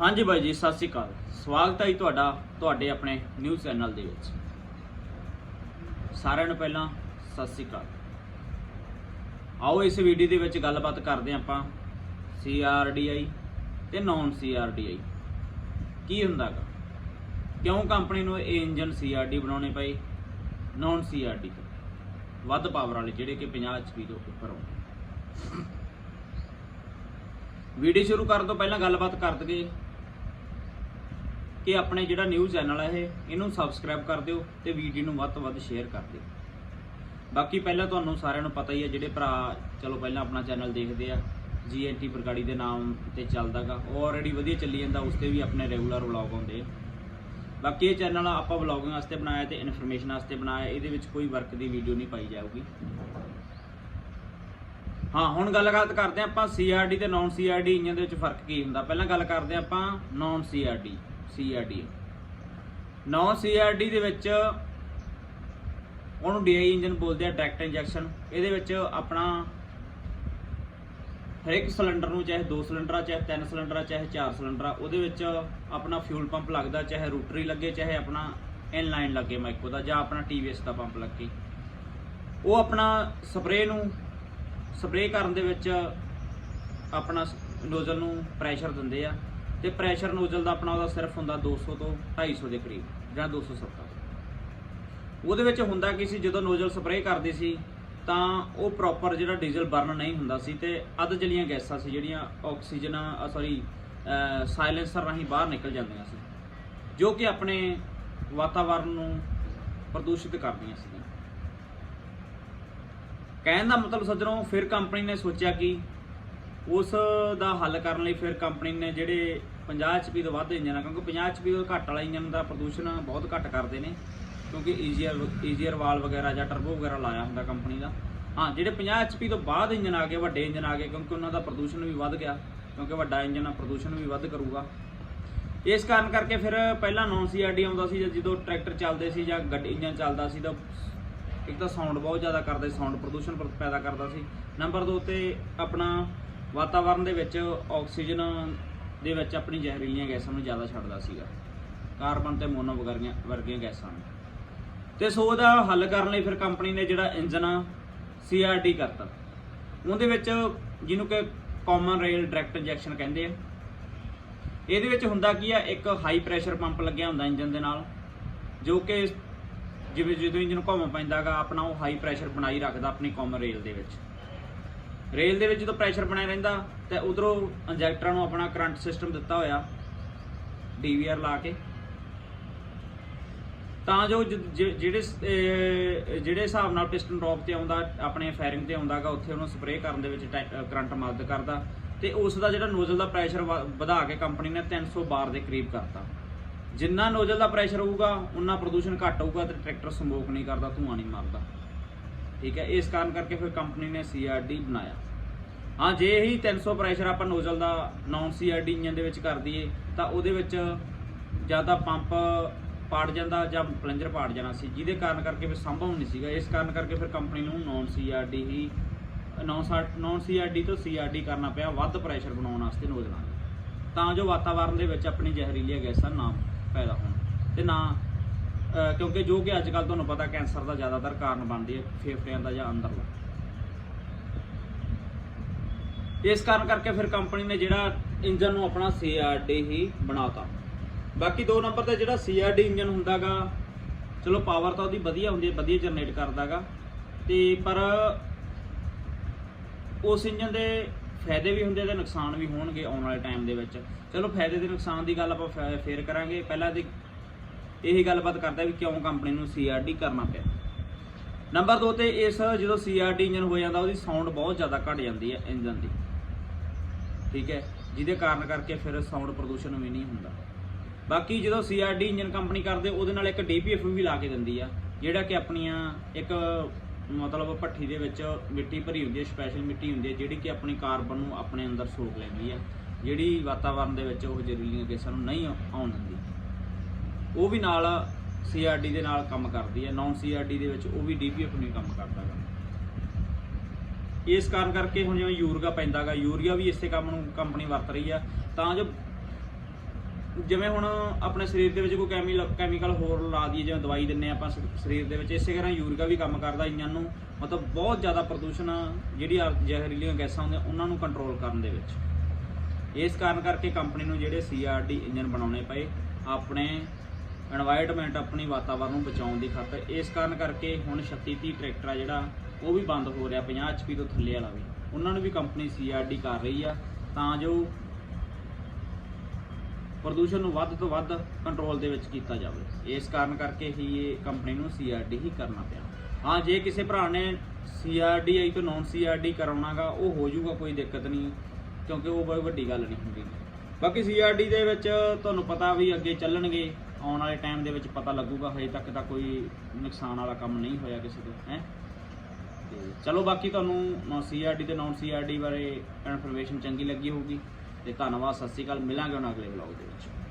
ਹਾਂਜੀ ਬਾਈ ਜੀ, ਸਤਿ ਸ਼੍ਰੀ ਅਕਾਲ। ਸਵਾਗਤ ਹੈ ਜੀ ਤੁਹਾਡਾ, ਤੁਹਾਡੇ ਆਪਣੇ ਨਿਊਜ਼ ਚੈਨਲ ਦੇ ਵਿੱਚ। ਸਾਰਿਆਂ ਨੂੰ ਪਹਿਲਾਂ ਸਤਿ ਸ਼੍ਰੀ ਅਕਾਲ। ਆਓ ਇਸ ਵੀਡੀਓ ਦੇ ਵਿੱਚ ਗੱਲਬਾਤ ਕਰਦੇ ਹਾਂ ਆਪਾਂ CRDI ਤੇ ਨਾਨ CRDI ਕੀ ਹੁੰਦਾ ਗਾ ਕਿਉਂ ਕੰਪਨੀ ਨੂੰ ਇਹ ਇੰਜਨ CRD ਬਣਾਉਣੇ ਪਏ? ਨਾਨ CRD ਤੋਂ। ਵੱਧ ਪਾਵਰ ਵਾਲੇ, ਜਿਹੜੇ ਕਿ 50 HP ਤੋਂ ਉੱਪਰ ਹੋਣ। ਵੀਡੀਓ ਸ਼ੁਰੂ ਕਰਨ ਤੋਂ ਪਹਿਲਾਂ ਗੱਲਬਾਤ ਕਰ ਦਈਏ। ਕਿ ਆਪਣੇ ਜਿਹੜਾ ਨਿਊਜ਼ ਚੈਨਲ ਹੈ ਇਹ, ਇਹਨੂੰ ਸਬਸਕ੍ਰਾਈਬ ਕਰ ਦਿਓ ਤੇ ਵੀਡੀਓ ਨੂੰ ਵੱਧ ਤੋਂ ਵੱਧ ਸ਼ੇਅਰ ਕਰ ਦਿਓ। ਬਾਕੀ ਪਹਿਲਾਂ ਤੁਹਾਨੂੰ ਸਾਰਿਆਂ ਨੂੰ ਪਤਾ ਹੀ ਹੈ ਜਿਹੜੇ ਭਰਾ ਚਲੋ ਪਹਿਲਾਂ ਆਪਣਾ ਚੈਨਲ ਦੇਖਦੇ ਆ ਜੀਐਨਟੀ ਬਰਗਾੜੀ ਦੇ ਨਾਮ ਤੇ ਚੱਲਦਾਗਾ, ਉਹ ਆਲਰੇਡੀ ਵਧੀਆ ਚੱਲੀ ਜਾਂਦਾ, ਉਸ ਤੇ ਵੀ ਆਪਣੇ ਰੈਗੂਲਰ ਵਲੌਗ ਆਉਂਦੇ ਆ। ਬਾਕੀ ਇਹ ਚੈਨਲ ਆਪਾਂ ਵਲੌਗਿੰਗ ਵਾਸਤੇ ਬਣਾਇਆ ਤੇ ਇਨਫੋਰਮੇਸ਼ਨ ਵਾਸਤੇ ਬਣਾਇਆ, ਇਹਦੇ ਵਿੱਚ ਕੋਈ ਵਰਕ ਦੀ ਵੀਡੀਓ ਨਹੀਂ ਪਾਈ ਜਾਊਗੀ। ਹਾਂ, ਹੁਣ ਗੱਲਬਾਤ ਕਰਦੇ ਹਾਂ ਆਪਾਂ CRD ਤੇ ਨਾਨ CRD ਇਹਨਾਂ ਦੇ ਵਿੱਚ ਫ਼ਰਕ ਕੀ ਹੁੰਦਾ? ਪਹਿਲਾਂ ਗੱਲ ਕਰਦੇ ਹਾਂ ਆਪਾਂ naan CRD CRD naan CRD ਦੇ ਵਿੱਚ ਉਹਨੂੰ DI ਇੰਜਨ ਬੋਲਦੇ ਆ ਡਾਇਰੈਕਟ ਇੰਜੈਕਸ਼ਨ ਇਹਦੇ ਵਿੱਚ ਆਪਣਾ ਹਰ ਇੱਕ ਸਿਲੰਡਰ ਨੂੰ ਚਾਹੇ 2 ਸਿਲੰਡਰ ਆ, ਚਾਹੇ 3 ਸਿਲੰਡਰ ਆ, ਚਾਹੇ 4 ਸਿਲੰਡਰ ਆ, ਉਹਦੇ ਵਿੱਚ ਆਪਣਾ ਫਿਊਲ ਪੰਪ ਲੱਗਦਾ, ਚਾਹੇ ਰੂਟਰੀ ਲੱਗੇ, ਚਾਹੇ ਆਪਣਾ ਇਨਲਾਈਨ ਲੱਗੇ ਮਾਈਕੋ ਦਾ, ਜਾਂ ਆਪਣਾ TVS ਦਾ ਪੰਪ ਲੱਗੇ। ਉਹ ਆਪਣਾ ਸਪਰੇਅ ਨੂੰ ਸਪਰੇਅ ਕਰਨ ਦੇ ਵਿੱਚ ਆਪਣਾ ਨੋਜ਼ਲ ਨੂੰ ਪ੍ਰੈਸ਼ਰ ਦਿੰਦੇ ਆ। ਤੇ ਪ੍ਰੈਸ਼ਰ ਨੋਜ਼ਲ ਦਾ ਆਪਣਾ ਉਹਦਾ ਸਿਰਫ ਹੁੰਦਾ 200 ਤੋਂ 250 ਦੇ ਕਰੀਬ, ਜਾਂ 270 ਉਹਦੇ ਵਿੱਚ ਹੁੰਦਾ ਕੀ ਸੀ, ਜਦੋਂ ਨੋਜ਼ਲ ਸਪਰੇਅ ਕਰਦੇ ਸੀ, ਤਾਂ ਉਹ ਪ੍ਰੋਪਰ ਜਿਹੜਾ ਡੀਜ਼ਲ ਬਰਨ ਨਹੀਂ ਹੁੰਦਾ ਸੀ ਤੇ ਅੱਧ ਜਲੀਆਂ ਗੈਸਾਂ ਸੀ, ਜਿਹੜੀਆਂ ਆਕਸੀਜਨ ਸੌਰੀ ਸਾਇਲੈਂਸਰ ਰਾਹੀਂ ਬਾਹਰ ਨਿਕਲ ਜਾਂਦੀਆਂ ਸੀ, ਜੋ ਕਿ ਆਪਣੇ ਵਾਤਾਵਰਣ ਨੂੰ ਪ੍ਰਦੂਸ਼ਿਤ ਕਰਦੀਆਂ ਸੀ ਕਹਿਣ ਦਾ ਮਤਲਬ ਸੱਜਣੋ, ਫਿਰ ਕੰਪਨੀ ਨੇ ਸੋਚਿਆ ਕਿ ਉਸ ਦਾ ਹੱਲ ਕਰਨ ਲਈ ਫਿਰ ਕੰਪਨੀ ਨੇ ਜਿਹੜੇ 50 HP ਤੋਂ ਵੱਧ ਇੰਜਨ ਆ, ਕਿਉਂਕਿ 50 HP ਤੋਂ ਘੱਟ ਵਾਲਾ ਇੰਜਨ ਦਾ ਪ੍ਰਦੂਸ਼ਣ ਬਹੁਤ ਘੱਟ ਕਰਦੇ ਨੇ, ਕਿਉਂਕਿ ਈਜ਼ੀਅਰ ਈਜ਼ੀਅਰ ਵਾਲ ਵਗੈਰਾ ਜਾਂ ਟਰਬੋ ਵਗੈਰਾ ਲਾਇਆ ਹੁੰਦਾ ਕੰਪਨੀ ਦਾ। ਹਾਂ, ਜਿਹੜੇ 50 HP ਤੋਂ ਬਾਅਦ ਇੰਜਨ ਆ ਗਏ, ਵੱਡੇ ਇੰਜਨ ਆ ਗਏ, ਕਿਉਂਕਿ ਉਹਨਾਂ ਦਾ ਪ੍ਰਦੂਸ਼ਣ ਵੀ ਵੱਧ ਗਿਆ, ਕਿਉਂਕਿ ਵੱਡਾ ਇੰਜਨ ਆ, ਪ੍ਰਦੂਸ਼ਣ ਵੀ ਵੱਧ ਕਰੂਗਾ। ਇਸ ਕਾਰਨ ਕਰਕੇ ਫਿਰ ਪਹਿਲਾਂ ਨੌਨ ਸੀਆਰਡੀ ਆਉਂਦਾ ਸੀ, ਜਾਂ ਜਦੋਂ ਟਰੈਕਟਰ ਚੱਲਦੇ ਸੀ ਜਾਂ ਗੱਡੀ, ਇੰਜਨ ਚੱਲਦਾ ਸੀ, ਤਾਂ ਇੱਕ ਤਾਂ ਸਾਊਂਡ ਬਹੁਤ ਜ਼ਿਆਦਾ ਕਰਦੇ ਸਾਊਂਡ ਪ੍ਰਦੂਸ਼ਣ ਪੈਦਾ ਕਰਦਾ ਸੀ। ਨੰਬਰ 2 ਤੇ ਆਪਣਾ ਵਾਤਾਵਰਣ ਦੇ ਵਿੱਚ ਆਕਸੀਜਨ ਦੇ ਵਿੱਚ ਆਪਣੀ ਜ਼ਹਿਰੀਲੀਆਂ ਗੈਸਾਂ ਨੂੰ ਜ਼ਿਆਦਾ ਛੱਡਦਾ ਸੀਗਾ। ਕਾਰਬਨ ਤੇ ਮੋਨੋ ਵਰਗੀਆਂ ਵਰਗੀਆਂ ਗੈਸਾਂ ਨੂੰ। ਤੇ ਸੋ ਦਾ ਹੱਲ ਕਰਨ ਲਈ ਫਿਰ ਕੰਪਨੀ ਨੇ ਜਿਹੜਾ ਇੰਜਨ ਆ CRD ਕਰਤਾ। ਉਹਦੇ ਵਿੱਚ ਜਿਹਨੂੰ ਕਿ ਕਾਮਨ ਰੇਲ ਡਾਇਰੈਕਟ ਇੰਜੈਕਸ਼ਨ ਕਹਿੰਦੇ ਆ। ਇਹਦੇ ਵਿੱਚ ਹੁੰਦਾ ਕੀ ਆ, ਇੱਕ ਹਾਈ ਪ੍ਰੈਸ਼ਰ ਪੰਪ ਲੱਗਿਆ ਹੁੰਦਾ ਇੰਜਨ ਦੇ ਨਾਲ, ਜੋ ਕਿ ਜਿਵੇਂ ਜਦੋਂ ਇੰਜਨ ਘੁੰਮ ਪੈਂਦਾਗਾ ਆਪਣਾ ਉਹ ਹਾਈ ਪ੍ਰੈਸ਼ਰ ਬਣਾਈ ਰੱਖਦਾ ਆਪਣੀ ਕਾਮਨ ਰੇਲ ਦੇ ਵਿੱਚ। ਰੇਲ ਦੇ ਵਿੱਚ ਜਦੋਂ ਪ੍ਰੈਸ਼ਰ ਬਣਿਆ ਰਹਿੰਦਾ ਤੇ ਉਧਰੋਂ ਇੰਜੈਕਟਰਾਂ ਨੂੰ ਆਪਣਾ ਕਰੰਟ ਸਿਸਟਮ ਦਿੱਤਾ ਹੋਇਆ ਡੀਵੀਆਰ ਲਾ ਕੇ। ਤਾਂ ਜੋ ਜਿਹੜੇ ਜਿਹੜੇ ਹਿਸਾਬ ਨਾਲ ਪਿਸਟਨ ਡ੍ਰੌਪ ਤੇ ਆਉਂਦਾ, ਆਪਣੇ ਫਾਇਰਿੰਗ ਤੇ ਆਉਂਦਾਗਾ, ਉੱਥੇ ਉਹਨੂੰ ਸਪਰੇਅ ਕਰਨ ਦੇ ਵਿੱਚ ਕਰੰਟ ਮਦਦ ਕਰਦਾ। ਤੇ ਉਸ ਦਾ ਜਿਹੜਾ ਨੋਜ਼ਲ ਦਾ ਪ੍ਰੈਸ਼ਰ ਵਧਾ ਕੇ ਕੰਪਨੀ ਨੇ 300 ਬਾਰ ਦੇ ਕਰੀਬ ਕਰਤਾ। ਜਿੰਨਾ ਨੋਜ਼ਲ ਦਾ ਪ੍ਰੈਸ਼ਰ ਹੋਊਗਾ, ਉਨਾ ਪ੍ਰਦੂਸ਼ਣ ਘੱਟ ਹੋਊਗਾ ਤੇ ਟਰੈਕਟਰ ਸਮੋਕ ਨਹੀਂ ਕਰਦਾ, ਧੂਆਂ ਨਹੀਂ ਮਾਰਦਾ। ਠੀਕ ਹੈ, ਇਸ ਕਾਰਨ ਕਰਕੇ ਫਿਰ ਕੰਪਨੀ ਨੇ CRD ਬਣਾਇਆ। ਹਾਂ, ਜੇ ਹੀ 300 ਪ੍ਰੈਸ਼ਰ ਆਪਾਂ ਨੋਜ਼ਲ ਦਾ ਨਾਨ CRD ਇੰਜਨ ਦੇ ਵਿੱਚ ਕਰ ਦਈਏ, ਤਾਂ ਉਹਦੇ ਵਿੱਚ ਜਾਂ ਤਾਂ ਪੰਪ ਪਾੜ ਜਾਂਦਾ ਜਾਂ ਪਲੰਜਰ ਪਾੜ ਜਾਣਾ ਸੀ, ਜਿਹਦੇ ਕਾਰਨ ਕਰਕੇ ਫਿਰ ਸੰਭਵ ਨਹੀਂ ਸੀਗਾ। ਇਸ ਕਾਰਨ ਕਰਕੇ ਫਿਰ ਕੰਪਨੀ ਨੂੰ ਨਾਨ CRD ਹੀ ਨਾਨ CRD ਤੋਂ CRD ਕਰਨਾ ਪਿਆ, ਵੱਧ ਪ੍ਰੈਸ਼ਰ ਬਣਾਉਣ ਵਾਸਤੇ ਨੋਜ਼ਲਾਂ ਦਾ। ਤਾਂ ਜੋ ਵਾਤਾਵਰਣ ਦੇ ਵਿੱਚ ਆਪਣੀ ਜ਼ਹਿਰੀਲੀਆਂ ਗੈਸਾਂ ਨਾ ਪੈਦਾ ਹੋਣ। ਤੇ ਨਾ ਕਿਉਂਕਿ ਜੋ ਕਿ ਅੱਜ ਕੱਲ ਤੁਹਾਨੂੰ ਪਤਾ ਕੈਂਸਰ ਦਾ ਜ਼ਿਆਦਾਤਰ ਕਾਰਨ ਬਣਦੀ ਹੈ, ਫੇਫੜਿਆਂ ਦਾ ਜਾਂ ਅੰਦਰਲਾ ਇਸ ਕਾਰਨ ਕਰਕੇ ਫਿਰ ਕੰਪਨੀ ਨੇ ਜਿਹੜਾ ਇੰਜਨ ਨੂੰ ਆਪਣਾ CRD ਹੀ ਬਣਾਤਾ। ਬਾਕੀ ਦੋ ਨੰਬਰ ਤੇ ਜਿਹੜਾ CRD ਇੰਜਨ ਹੁੰਦਾਗਾ, ਚਲੋ ਪਾਵਰ ਤਾਂ ਉਹਦੀ ਵਧੀਆ ਹੁੰਦੀ ਹੈ, ਵਧੀਆ ਜਨਰੇਟ ਕਰਦਾਗਾ। ਤੇ ਪਰ ਉਸ ਇੰਜਨ ਦੇ ਫਾਇਦੇ ਵੀ ਹੁੰਦੇ ਤੇ ਨੁਕਸਾਨ ਵੀ ਹੋਣਗੇ ਆਉਣ ਵਾਲੇ ਟਾਈਮ ਦੇ ਵਿੱਚ। ਚਲੋ ਫਾਇਦੇ ਤੇ ਨੁਕਸਾਨ ਦੀ ਗੱਲ ਆਪਾਂ ਫੇ- ਫੇਰ ਕਰਾਂਗੇ। ਪਹਿਲਾਂ ਦੀ ਇਹੀ ਗੱਲਬਾਤ ਕਰਦਾ ਵੀ ਕਿਉਂ ਕੰਪਨੀ ਨੂੰ CRD ਕਰਨਾ ਪਿਆ। ਨੰਬਰ 2 ਤੇ ਇਸ ਜਦੋਂ CRD ਇੰਜਨ ਹੋ ਜਾਂਦਾ, ਉਹਦੀ ਸਾਊਂਡ ਬਹੁਤ ਜ਼ਿਆਦਾ ਘਟ ਜਾਂਦੀ ਹੈ ਇੰਜਨ ਦੀ। ਠੀਕ ਹੈ, ਜਿਹਦੇ ਕਾਰਨ ਕਰਕੇ ਫਿਰ ਸਾਊਂਡ ਪ੍ਰਦੂਸ਼ਣ ਵੀ ਨਹੀਂ ਹੁੰਦਾ। ਬਾਕੀ ਜਦੋਂ CRD ਇੰਜਨ ਕੰਪਨੀ ਕਰਦੇ, ਉਹਦੇ ਨਾਲ ਇੱਕ DPF ਵੀ ਲਾ ਕੇ ਦਿੰਦੀ ਆ, ਜਿਹੜਾ ਕਿ ਆਪਣੀਆਂ ਇੱਕ ਮਤਲਬ ਭੱਠੀ ਦੇ ਵਿੱਚ ਮਿੱਟੀ ਭਰੀ ਹੁੰਦੀ ਹੈ ਸਪੈਸ਼ਲ ਮਿੱਟੀ ਹੁੰਦੀ ਹੈ, ਜਿਹੜੀ ਕਿ ਆਪਣੀ ਕਾਰਬਨ ਨੂੰ ਆਪਣੇ ਅੰਦਰ ਸੋਖ ਲੈਂਦੀ ਆ, ਜਿਹੜੀ ਵਾਤਾਵਰਣ ਦੇ ਵਿੱਚ ਉਹ ਜ਼ਹਿਰੀਲੀਆਂ ਗੈਸਾਂ ਨੂੰ ਨਹੀਂ ਆਉਣ ਦਿੰਦੀ। ਉਹ ਵੀ ਨਾਲ CRD ਦੇ ਨਾਲ ਕੰਮ ਕਰਦੀ ਹੈ ਨਾਨ CRD ਦੇ ਵਿੱਚ ਉਹ ਵੀ DPF ਨਹੀਂ ਕੰਮ ਕਰਦਾ ਗਾ। ਇਸ ਕਾਰਨ ਕਰਕੇ ਹੁਣ ਜਿਵੇਂ ਯੂਰੀਆ ਪੈਂਦਾਗਾ ਯੂਰੀਆ ਵੀ ਇਸੇ ਕੰਮ ਨੂੰ ਕੰਪਨੀ ਵਰਤ ਰਹੀ ਆ। ਤਾਂ ਜੋ ਜਿਵੇਂ ਹੁਣ ਆਪਣੇ ਸਰੀਰ ਦੇ ਵਿੱਚ ਕੋਈ ਕੈਮੀਕਲ ਕੈਮੀਕਲ ਹੋਰ ਲਾ ਦਈਏ, ਜਿਵੇਂ ਦਵਾਈ ਦਿੰਨੇ ਆਪਾਂ ਸ- ਸਰੀਰ ਦੇ ਵਿੱਚ, ਇਸੇ ਤਰ੍ਹਾਂ ਯੂਰੀਆ ਵੀ ਕੰਮ ਕਰਦਾ ਇੰਜਨ ਨੂੰ। ਮਤਲਬ ਬਹੁਤ ਜ਼ਿਆਦਾ ਪ੍ਰਦੂਸ਼ਣ ਜਿਹੜੀ ਜ਼ਹਿਰੀਲੀਆਂ ਗੈਸਾਂ ਹੁੰਦੀਆਂ, ਉਹਨਾਂ ਨੂੰ ਕੰਟਰੋਲ ਕਰਨ ਦੇ ਵਿੱਚ। ਇਸ ਕਾਰਨ ਕਰਕੇ ਕੰਪਨੀ ਨੂੰ ਜਿਹੜੇ ਸੀਆਰਡੀ ਇੰਜਨ ਬਣਾਉਣੇ ਪਏ, ਆਪਣੇ এਨवायरमेंट ਆਪਣੀ ਵਾਤਾਵਰਨ ਨੂੰ ਬਚਾਉਣ ਦੀ ਖਾਤਰ। ਇਸ ਕਾਰਨ ਕਰਕੇ ਹੁਣ 36 30 ਟਰੈਕਟਰ ਆ ਜਿਹੜਾ, ਉਹ ਵੀ ਬੰਦ ਹੋ ਰਿਹਾ 50 HP ਤੋਂ ਥੱਲੇ ਵਾਲਾ ਵੀ। ਉਹਨਾਂ ਨੂੰ ਵੀ ਕੰਪਨੀ CRD ਕਰ ਰਹੀ ਆ, ਤਾਂ ਜੋ ਪ੍ਰਦੂਸ਼ਣ ਨੂੰ ਵੱਧ ਤੋਂ ਵੱਧ ਕੰਟਰੋਲ ਦੇ ਵਿੱਚ ਕੀਤਾ ਜਾਵੇ। ਇਸ ਕਾਰਨ ਕਰਕੇ ਹੀ ਇਹ ਕੰਪਨੀ ਨੂੰ CRD ਹੀ ਕਰਨਾ ਪਿਆ। ਹਾਂ, ਜੇ ਕਿਸੇ ਭਰਾ ਨੇ CRD ਆਈ ਤੋਂ ਨਾਨ CRD ਕਰਾਉਣਾਗਾ, ਉਹ ਹੋ ਜਾਊਗਾ, ਕੋਈ ਦਿੱਕਤ ਨਹੀਂ, ਕਿਉਂਕਿ ਉਹ ਬਹੁਤ ਵੱਡੀ ਗੱਲ ਨਹੀਂ ਹੁੰਦੀ। ਬਾਕੀ CRD ਦੇ ਵਿੱਚ ਤੁਹਾਨੂੰ ਪਤਾ ਵੀ ਅੱਗੇ ਚੱਲਣਗੇ। ਆਉਣ ਵਾਲੇ ਟਾਈਮ ਦੇ ਵਿੱਚ ਪਤਾ ਲੱਗੂਗਾ, ਹਜੇ ਤੱਕ ਤਾਂ ਕੋਈ ਨੁਕਸਾਨ ਵਾਲਾ ਕੰਮ ਨਹੀਂ ਹੋਇਆ ਕਿਸੇ ਤੋਂ, ਹੈ? ਤੇ ਚਲੋ ਬਾਕੀ ਤੁਹਾਨੂੰ ਸੀਆਰਡੀ ਤੇ ਨਾਨ ਸੀਆਰਡੀ ਬਾਰੇ ਇਨਫੋਰਮੇਸ਼ਨ ਚੰਗੀ ਲੱਗੀ ਹੋਊਗੀ, ਤੇ ਧੰਨਵਾਦ, ਸਤਿ ਸ਼੍ਰੀ ਅਕਾਲ, ਮਿਲਾਂਗੇ ਹੁਣ ਅਗਲੇ ਵਲੌਗ ਦੇ ਵਿੱਚ।